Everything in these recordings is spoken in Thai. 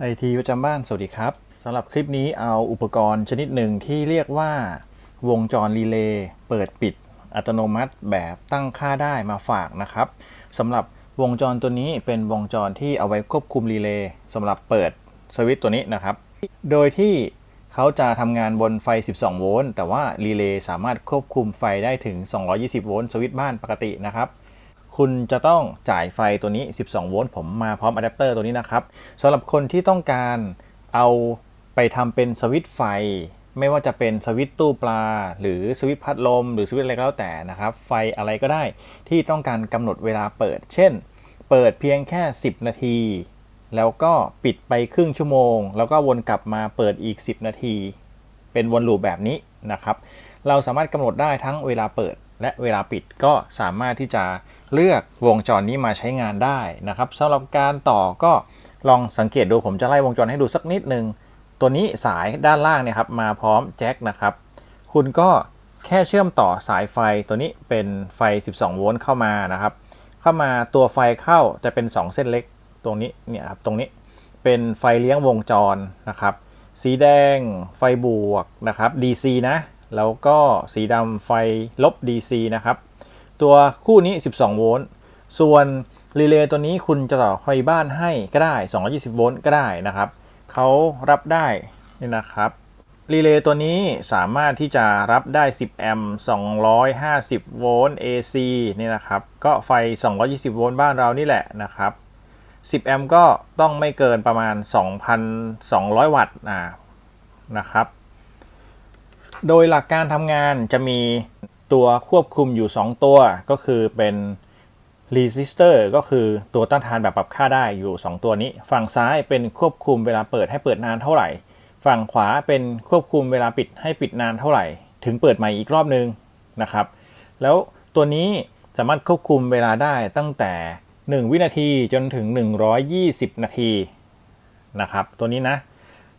ไอทีประจำบ้าน สวัสดีครับสำหรับคลิปนี้เอาอุปกรณ์ชนิดหนึ่งที่เรียกว่า วงจรรีเลย์เปิดปิดอัตโนมัติแบบตั้งค่าได้มาฝากนะครับสำหรับวงจรตัวนี้เป็นวงจรที่เอาไว้ควบคุมรีเลย์สำหรับเปิดสวิตตัวนี้นะครับ โดยที่เขาจะทำงานบนไฟ 12 โวลต์แต่ว่ารีเลย์สามารถควบคุมไฟได้ถึง 220 โวลต์สวิตบ้านปกตินะครับ คุณจะต้องจ่ายไฟตัวนี้ 12 โวลต์ผมมาพร้อมอะแดปเตอร์ตัวนี้นะครับสำหรับคนที่ต้องการเอาไปทำเป็นสวิตช์ไฟ ไม่ว่าจะเป็นสวิตช์ตู้ปลา หรือสวิตช์พัดลม หรือสวิตช์อะไรก็แล้วแต่นะครับ ไฟอะไรก็ได้ที่ต้องการกำหนดเวลาเปิด เช่น เปิดเพียงแค่ 10 นาที แล้วก็ปิดไปครึ่งชั่วโมง แล้วก็วนกลับมาเปิดอีก 10 นาที เป็นวนลูปแบบนี้นะครับ เราสามารถกำหนดได้ทั้งเวลาเปิด และเวลาปิดก็สามารถที่จะเลือกวงจรนี้มาใช้งานได้นะครับสำหรับการต่อก็ลองสังเกตดูผมจะไล่วงจรให้ดูสักนิดนึง ตัวนี้สายด้านล่างเนี่ยครับมาพร้อมแจ็คนะครับ คุณก็แค่เชื่อมต่อสายไฟตัวนี้เป็นไฟ 12 โวลต์เข้ามานะครับ เข้ามาตัวไฟเข้าจะเป็น 2 เส้นเล็กตรงนี้เนี่ยครับตรงนี้เป็นไฟเลี้ยงวงจรนะครับ สีแดงไฟบวกนะครับ DC นะ แล้วก็สีดำไฟลบ DC นะครับ ตัวคู่นี้ 12 โวลต์ ส่วนรีเลย์ตัวนี้คุณจะต่อไฟบ้านให้ก็ได้ 220 โวลต์ก็ได้นะครับ เขารับได้นี่นะครับ รีเลย์ตัวนี้สามารถที่จะรับได้ 10 แอมป์ 250 โวลต์ AC นี่นะครับ ก็ไฟ 220 โวลต์บ้านเรานี่แหละนะครับ 10 แอมป์ก็ต้องไม่เกินประมาณ 2,200 วัตต์นะครับ โดยหลักการทำงานจะมีตัวควบคุมอยู่ 2 ตัวก็คือเป็น resistor ก็คือตัวต้านทานแบบปรับค่าได้อยู่ 2 ตัวนี้ ฝั่งซ้ายเป็นควบคุมเวลาเปิดให้เปิดนานเท่าไหร่ ฝั่งขวาเป็นควบคุมเวลาปิดให้ปิดนานเท่าไหร่ ถึงเปิดใหม่อีกรอบนึงนะครับ แล้วตัวนี้สามารถควบคุมเวลาได้ตั้งแต่ 1 วินาทีจนถึง 120 นาทีนะครับ ตัวนี้นะ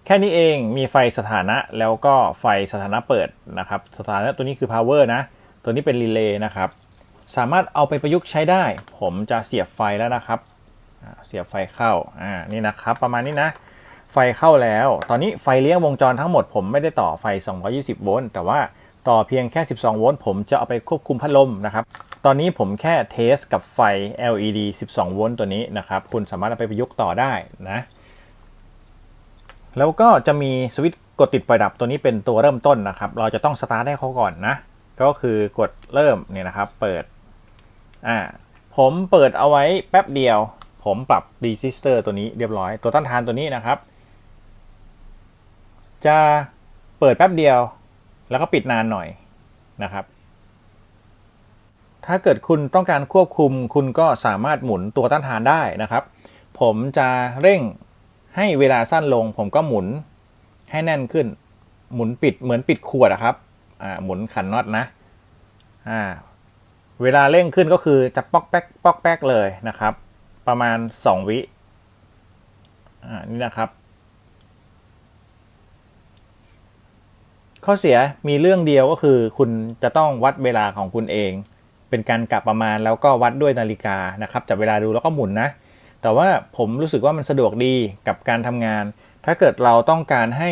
แค่นี้เองมีไฟสถานะแล้วก็ไฟสถานะเปิดนะครับ สถานะตัวนี้คือ power นะ ตัวนี้เป็นรีเลย์นะครับ สามารถเอาไปประยุกต์ใช้ได้ ผมจะเสียบไฟแล้วนะครับ เสียบไฟเข้าอ่านี่นะครับประมาณนี้นะ ไฟเข้าแล้ว ตอนนี้ไฟเลี้ยงวงจรทั้งหมดผมไม่ได้ต่อไฟ 220 โวลต์แต่ว่าต่อเพียงแค่ 12 โวลต์ผมจะเอาไปควบคุมพัดลมนะครับ ตอนนี้ผมแค่เทสกับไฟ LED 12 โวลต์ตัวนี้นะครับ คุณสามารถเอาไปประยุกต์ต่อได้นะ แล้วก็จะมีสวิตช์กดติดปล่อยดับตัวนี้เป็นตัวเริ่มต้นนะครับ เราจะต้องสตาร์ทให้เขาก่อนนะ ก็คือกดเริ่มเนี่ยนะครับ เปิด อ่า ผมเปิดเอาไว้แป๊บเดียว ผมปรับรีจิสเตอร์ตัวนี้เรียบร้อย ตัวต้านทานตัวนี้นะครับ จะเปิดแป๊บเดียว แล้วก็ปิดนานหน่อยนะครับ ถ้าเกิดคุณต้องการควบคุม คุณก็สามารถหมุนตัวต้านทานได้นะครับ ผมจะเร่ง ให้เวลาสั้นลง ผมก็หมุนให้แน่นขึ้น หมุนปิดเหมือนปิดขวดอะครับอ่าหมุนขันน็อตนะอ่าเวลาเร่งขึ้นก็คือจะป๊อกแป๊กป๊อกแป๊กเลยนะครับ ประมาณ 2 วิอ่านี่นะครับ ข้อเสียมีเรื่องเดียวก็คือ คุณจะต้องวัดเวลาของคุณเอง เป็นการกะประมาณแล้วก็วัดด้วยนาฬิกานะครับจับเวลาดูแล้วก็หมุนนะ แต่ว่าผมรู้สึกว่ามันสะดวกดีกับการทำงาน ถ้าเกิดเราต้องการให้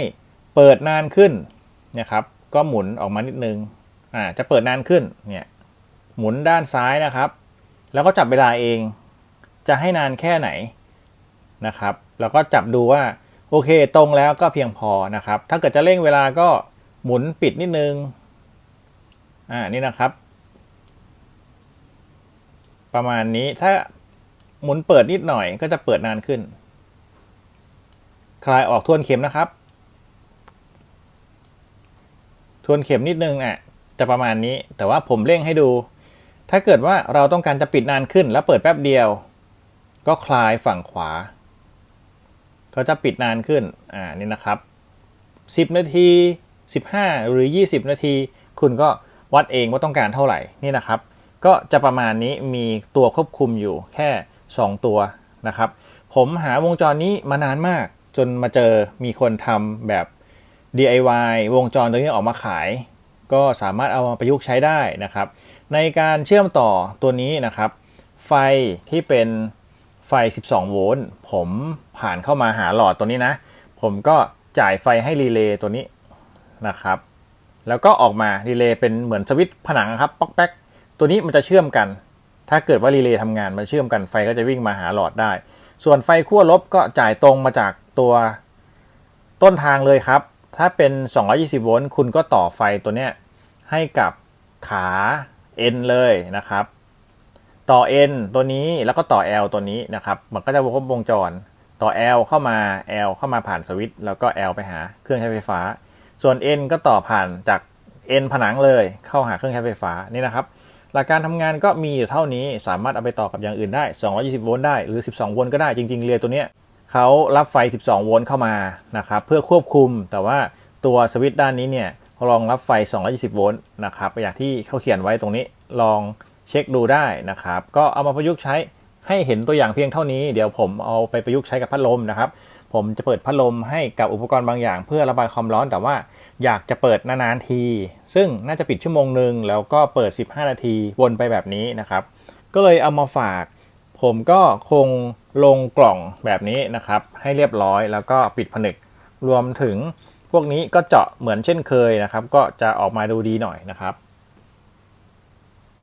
เปิดนานขึ้นนะครับก็หมุนออกมานิดนึงอ่าจะเปิดนานขึ้นเนี่ยหมุนด้านซ้ายนะครับ แล้วก็จับเวลาเองจะให้นานแค่ไหนนะครับแล้วก็จับดูว่าโอเคตรงแล้วก็เพียงพอนะครับ ถ้าเกิดจะเร่งเวลาก็หมุนปิดนิดนึงอ่านี่นะครับ ประมาณนี้ถ้า หมุนเปิดนิดหน่อยก็จะเปิดนานขึ้น คลายออกทวนเข็มนะครับ ทวนเข็มนิดนึงอะจะประมาณนี้ แต่ว่าผมเร่งให้ดู ถ้าเกิดว่าเราต้องการจะปิดนานขึ้น แล้วเปิดแป๊บเดียว ก็คลายฝั่งขวา ก็จะปิดนานขึ้น อ่า นี่นะครับ 10 นาที 15 หรือ 20 นาที คุณก็วัดเองว่าต้องการเท่าไหร่ นี่นะครับ ก็จะประมาณนี้มีตัวควบคุมอยู่แค่ 2 ตัวนะครับ ผมหาวงจรนี้มานานมาก จนมาเจอมีคนทำแบบ DIY วงจรตัวนี้ออกมาขาย ก็สามารถเอามาประยุกต์ใช้ได้นะครับ ในการเชื่อมต่อตัวนี้นะครับ ไฟที่เป็นไฟ 12 โวลต์ผมผ่านเข้ามาหาหลอดตัวนี้นะ ผมก็จ่ายไฟให้รีเลย์ตัวนี้นะครับ แล้วก็ออกมารีเลย์เป็นเหมือนสวิตช์ผนังครับ ป๊อกแป๊กตัวนี้มันจะเชื่อมกัน ถ้าเกิดว่ารีเลย์ทำงานมันเชื่อมกันไฟก็จะวิ่งมาหาหลอดได้ ส่วนไฟขั้วลบก็จ่ายตรงมาจากตัวต้นทางเลยครับ ถ้าเป็น 220 โวลต์คุณก็ต่อไฟตัวเนี้ยให้กับขา N เลยนะครับ ต่อ N ตัวนี้แล้วก็ต่อ L ตัวนี้นะครับ มันก็จะครบวงจร ต่อ L เข้ามา L เข้ามาผ่านสวิตช์แล้วก็ L ไปหาเครื่องใช้ไฟฟ้า ส่วน N ก็ต่อผ่านจาก N ผนังเลยเข้าหาเครื่องใช้ไฟฟ้านี่นะครับ หลักการทำงานก็มีอยู่เท่านี้สามารถเอาไปต่อกับอย่างอื่นได้ 220 โวลต์ได้หรือ 12 โวลต์ก็ได้จริงๆเรียตัวเนี้ยเขารับไฟ 12 โวลต์เข้ามานะครับเพื่อควบคุม แต่ว่าตัวสวิตช์ด้านนี้เนี่ยรองรับไฟ 220 โวลต์นะครับอย่างที่เขาเขียนไว้ตรงนี้ลองเช็คดูได้นะครับ ก็เอามาประยุกต์ใช้ให้เห็นตัวอย่างเพียงเท่านี้ เดี๋ยวผมเอาไปประยุกต์ใช้กับพัดลมนะครับ ผมจะเปิดพัดลมให้กับอุปกรณ์บางอย่าง เพื่อระบายความร้อนแต่ว่า อยากจะเปิดนานๆที ซึ่งน่าจะปิดชั่วโมงหนึ่งแล้วก็เปิด 15 นาทีวนไปแบบนี้นะครับ ก็เลยเอามาฝาก ผมก็คงลงกล่องแบบนี้นะครับ ให้เรียบร้อยแล้วก็ปิดผนึก รวมถึงพวกนี้ก็เจาะเหมือนเช่นเคยนะครับ ก็จะออกมาดูดีหน่อยนะครับ